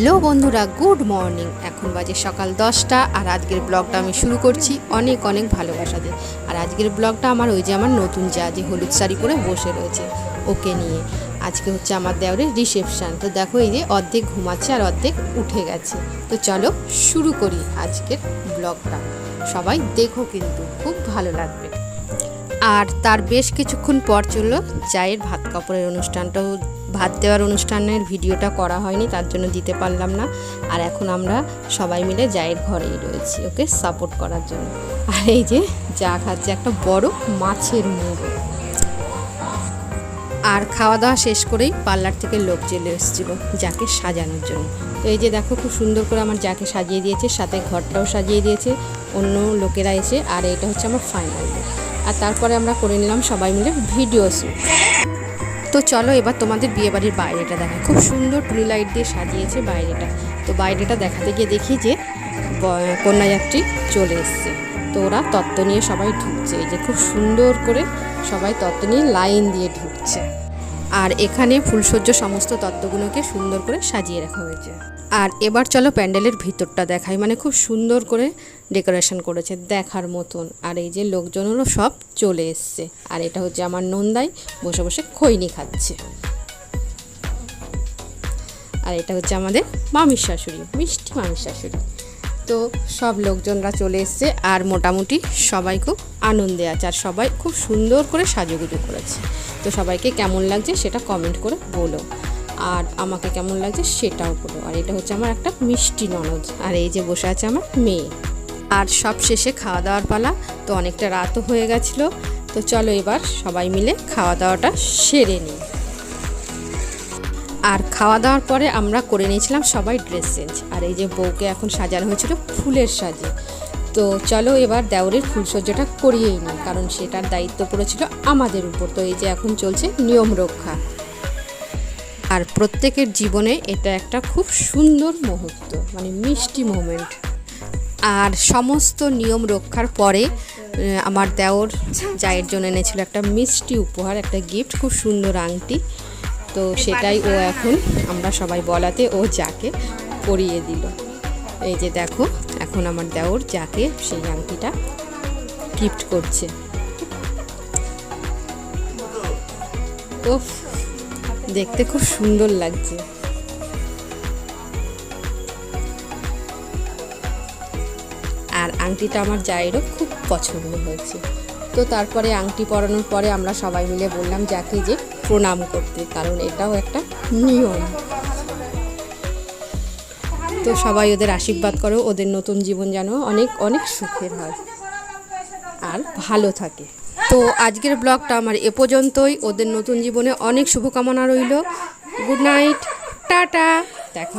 Hello বন্ধুরা, good morning. এখন বাজে সকাল দশটা আর আজকের ব্লগটা আমি শুরু করছি অনেক অনেক ভালোবাসা দিয়ে আর আজকের ব্লগটা আমার ওই যে আমার নতুন যা, যে হলুদ শাড়ি পরে বসে রয়েছে ওকে নিয়ে। আজকে হচ্ছে আমার দেওরের রিসেপশান। তো দেখো এই যে অর্ধেক ঘুমাচ্ছে আর অর্ধেক উঠে গেছে। তো চলো শুরু করি আজকের ব্লগটা। সবাই দেখো কিন্তু, খুব ভালো লাগবে। আর তার বেশ কিছুক্ষণ পর চলল চায়ের ভাত কাপড়ের অনুষ্ঠানটাও ভাত দেওয়ার অনুষ্ঠানের ভিডিওটা করা হয়নি, তার জন্য দিতে পারলাম না। আর এখন আমরা সবাই মিলে জায়ের ঘরেই রয়েছি, ওকে সাপোর্ট করার জন্য। আর এই যে যা খাচ্ছে একটা বড় মাছের মুড়ো। আর খাওয়া দাওয়া শেষ করেই পার্লার থেকে লোক চলে এসেছিল যাকে সাজানোর জন্য। তো এই যে দেখো, খুব সুন্দর করে আমার যাকে সাজিয়ে দিয়েছে, সাথে ঘরটাও সাজিয়ে দিয়েছে, অন্য লোকেরা এসে, আর এটা হচ্ছে আমার ফাইনাল আর তারপরে আমরা করে নিলাম সবাই মিলে ভিডিও তো চলো এবার তোমাদের বিয়েবাড়ির বাইরেটা দেখা খুব সুন্দর টুনি লাইট দিয়ে সাজিয়েছে বাইরেটা। তো বাইরেটা দেখাতে গিয়ে দেখি যে কন্যাযাত্রী চলে এসছে। তো ওরা তত্ত্ব নিয়ে সবাই ঢুকছে। এই যে খুব সুন্দর করে সবাই তত্ত্ব নিয়ে লাইন দিয়ে ঢুকছে। আর এখানে ফুলসজ্জ সমস্ত তত্ত্বগুলোকে সুন্দর করে সাজিয়ে রাখা হয়েছে। আর এবার চলো প্যান্ডেলের ভিতরটা দেখাই। মানে খুব সুন্দর করে ডেকোরেশন করেছে দেখার মতন। আর এই যে লোকজনেরও সব চলে এসছে। আর এটা হচ্ছে আমার নন্দাই। বসে বসে খৈনি খাচ্ছে। আর এটা হচ্ছে আমাদের মামির শাশুড়ি, মিষ্টি মামির শাশুড়ি। তো সব লোকজনরা চলে এসছে আর মোটামুটি সবাই খুব আনন্দে আছে আর সবাই খুব সুন্দর করে সাজুগুজু করেছে। তো সবাইকে কেমন লাগছে সেটা কমেন্ট করে বলো। আর আমাকে কেমন লাগছে সেটাও বলো। আর এটা হচ্ছে আমার একটা মিষ্টি ননদ। আর এই যে বসে আছে আমার মেয়ে। আর সব শেষে খাওয়া দাওয়ার পালা তো অনেকটা রাতও হয়ে গেছিল। তো চলো এবার সবাই মিলে খাওয়া দাওয়াটা সেরে নিই। আর খাওয়া দাওয়ার পরে আমরা করে নিয়েছিলাম সবাই ড্রেস চেঞ্জ আর এই যে বউকে এখন সাজানো হয়েছিল ফুলের সাজে। তো চলো এবার দেওরের ফুলসজ্জাটা করিয়েই নিই, কারণ সেটার দায়িত্ব পড়েছিল আমাদের উপর। তো এই যে এখন চলছে নিয়ম রক্ষা। আর প্রত্যেকের জীবনে এটা একটা খুব সুন্দর মুহূর্ত মানে মিষ্টি মোমেন্ট আর সমস্ত নিয়ম রক্ষার পরে আমার দেওর জায়ের জন্য এনেছিল একটা মিষ্টি উপহার, একটা গিফট খুব সুন্দর আংটি। তো সেটাই ও এখন আমরা সবাই বলাতে ও যাকে পরিয়ে দিল। এই যে দেখো, এখন আমার দেওর যাকে সেই আংটিটা গিফট করছে। ও দেখতে খুব সুন্দর লাগছে। আর আংটিটা আমার জায়েরও খুব পছন্দ হয়েছে। তো তারপরে আংটি পরানোর পরে আমরা সবাই মিলে বললাম যাকে যে প্রণাম করতে, কারণ এটাও একটা নিয়ম। তো সবাই ওদের আশীর্বাদ করো, ওদের নতুন জীবন যেন অনেক অনেক সুখের হয় আর ভালো থাকে। তো আজকের ব্লগটা আমার এ পর্যন্তই। ওদের নতুন জীবনে অনেক শুভকামনা রইল। Good night. টাটা। দেখা